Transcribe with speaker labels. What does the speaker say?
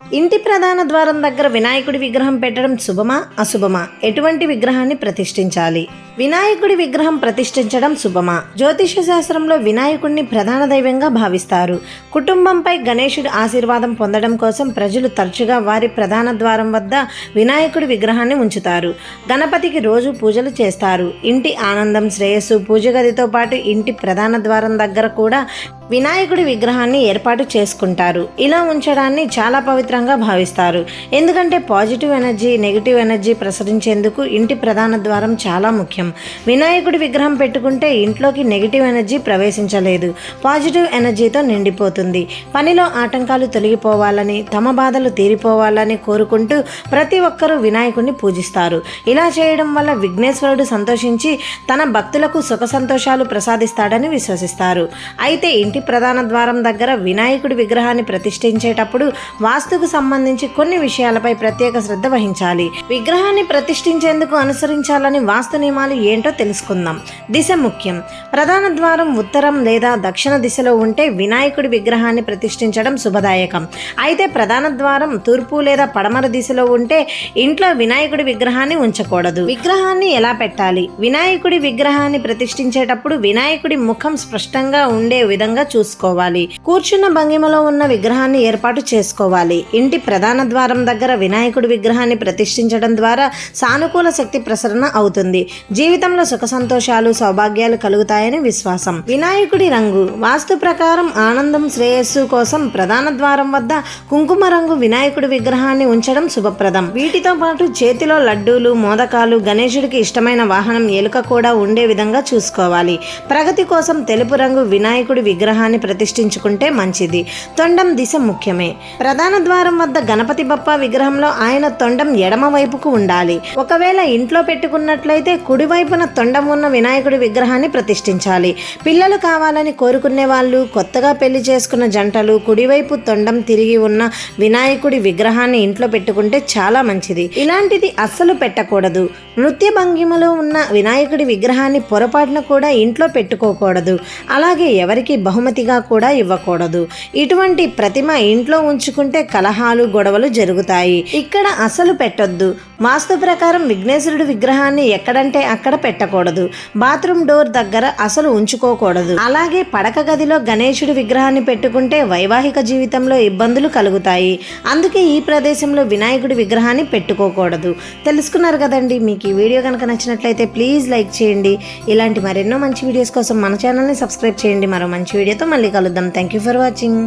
Speaker 1: ఇంటి ప్రధాన ద్వారం దగ్గర వినాయకుడి విగ్రహం పెట్టడం శుభమా? అశుభమా? ఎటువంటి విగ్రహాన్ని ప్రతిష్ఠించాలి? వినాయకుడి విగ్రహం ప్రతిష్ఠించడం శుభమా? జ్యోతిష శాస్త్రంలో వినాయకుడిని ప్రధాన దైవంగా భావిస్తారు. కుటుంబంపై గణేశుడి ఆశీర్వాదం పొందడం కోసం ప్రజలు తరచుగా వారి ప్రధాన ద్వారం వద్ద వినాయకుడి విగ్రహాన్ని ఉంచుతారు. గణపతికి రోజు పూజలు చేస్తారు. ఇంటి ఆనందం శ్రేయస్సు పూజ గదితో పాటు ఇంటి ప్రధాన ద్వారం దగ్గర కూడా వినాయకుడి విగ్రహాన్ని ఏర్పాటు చేసుకుంటారు. ఇలా ఉంచడాన్ని చాలా పవిత్రంగా భావిస్తారు. ఎందుకంటే పాజిటివ్ ఎనర్జీ నెగిటివ్ ఎనర్జీ ప్రసరించేందుకు ఇంటి ప్రధాన ద్వారం చాలా ముఖ్యం. వినాయకుడి విగ్రహం పెట్టుకుంటే ఇంట్లోకి నెగిటివ్ ఎనర్జీ ప్రవేశించలేదు. పాజిటివ్ ఎనర్జీతో నిండిపోతుంది. పనిలో ఆటంకాలు తొలగిపోవాలని తమ బాధలు తీరిపోవాలని కోరుకుంటూ ప్రతి ఒక్కరూ వినాయకుడిని పూజిస్తారు. ఇలా చేయడం వల్ల విఘ్నేశ్వరుడు సంతోషించి తన భక్తులకు సుఖ సంతోషాలు ప్రసాదిస్తాడని విశ్వసిస్తారు. అయితే ఇంటి ప్రధాన ద్వారం దగ్గర వినాయకుడి విగ్రహాన్ని ప్రతిష్ఠించేటప్పుడు వాస్తుకు సంబంధించి కొన్ని విషయాలపై ప్రత్యేక శ్రద్ధ వహించాలి. విగ్రహాన్ని ప్రతిష్ఠించేందుకు అనుసరించాలని వాస్తు నియమాలు ఏంటో తెలుసుకుందాం. దిశ ముఖ్యం. ప్రధాన ద్వారం ఉత్తరం లేదా దక్షిణ దిశలో ఉంటే వినాయకుడి విగ్రహాన్ని ప్రతిష్ఠించడం శుభదాయకం. అయితే ప్రధాన ద్వారం తూర్పు లేదా పడమర దిశలో ఉంటే ఇంట్లో వినాయకుడి విగ్రహాన్ని ఉంచకూడదు. విగ్రహాన్ని ఎలా పెట్టాలి? వినాయకుడి విగ్రహాన్ని ప్రతిష్ఠించేటప్పుడు వినాయకుడి ముఖం స్పష్టంగా ఉండే విధంగా చూసుకోవాలి. కూర్చున్న భంగిమలో ఉన్న విగ్రహాన్ని ఏర్పాటు చేసుకోవాలి. ఇంటి ప్రధాన ద్వారం దగ్గర వినాయకుడి విగ్రహాన్ని ప్రతిష్ఠించడం ద్వారా సానుకూల శక్తి ప్రసరణ అవుతుంది. జీవితంలో సుఖ సంతోషాలు సౌభాగ్యాలు కలుగుతాయని విశ్వాసం. వినాయకుడి రంగు వాస్తు ప్రకారం ఆనందం శ్రేయస్సు కోసం ప్రధాన ద్వారం వద్ద కుంకుమ రంగు వినాయకుడి విగ్రహాన్ని ఉంచడం శుభప్రదం. వీటితో పాటు చేతిలో లడ్డూలు మోదకాలు గణేశుడికి ఇష్టమైన వాహనం ఎలుక కూడా ఉండే విధంగా చూసుకోవాలి. ప్రగతి కోసం తెలుపు రంగు వినాయకుడి విగ్రహం విగ్రహాన్ని ప్రతిష్ఠించుకుంటే మంచిది. తొండం దిశ ముఖ్యమే. ప్రధాన ద్వారం వద్ద గణపతి బప్ప విగ్రహంలో ఆయన తొండం ఎడమ వైపుకు ఉండాలి. ఒకవేళ ఇంట్లో పెట్టుకున్నట్లయితే కుడివైపున తొండం ఉన్న వినాయకుడి విగ్రహాన్ని ప్రతిష్ఠించాలి. పిల్లలు కావాలని కోరుకునే వాళ్ళు కొత్తగా పెళ్ళి చేసుకున్న జంటలు కుడివైపు తొండం తిరిగి ఉన్న వినాయకుడి విగ్రహాన్ని ఇంట్లో పెట్టుకుంటే చాలా మంచిది. ఇలాంటిది అస్సలు పెట్టకూడదు. నృత్య భంగిమలో ఉన్న వినాయకుడి విగ్రహాన్ని పొరపాటున కూడా ఇంట్లో పెట్టుకోకూడదు. అలాగే ఎవరికి బహుమతిగా కూడా ఇవ్వకూడదు. ఇటువంటి ప్రతిమ ఇంట్లో ఉంచుకుంటే కలహాలు గొడవలు జరుగుతాయి. ఇక్కడ అసలు పెట్టొద్దు. వాస్తు ప్రకారం విఘ్నేశ్వరుడి విగ్రహాన్ని ఎక్కడంటే అక్కడ పెట్టకూడదు. బాత్రూమ్ డోర్ దగ్గర అసలు ఉంచుకోకూడదు. అలాగే పడక గదిలో గణేశుడి విగ్రహాన్ని పెట్టుకుంటే వైవాహిక జీవితంలో ఇబ్బందులు కలుగుతాయి. అందుకే ఈ ప్రదేశంలో వినాయకుడి విగ్రహాన్ని పెట్టుకోకూడదు. తెలుసుకున్నారు కదండి? మీకు ఈ వీడియో కనుక నచ్చినట్లయితే ప్లీజ్ లైక్ చేయండి. ఇలాంటి మరెన్నో మంచి వీడియోస్ కోసం మన ఛానల్ని సబ్స్క్రైబ్ చేయండి. మరో మంచి వీడియోతో మళ్ళీ కలుద్దాం. Thank you for watching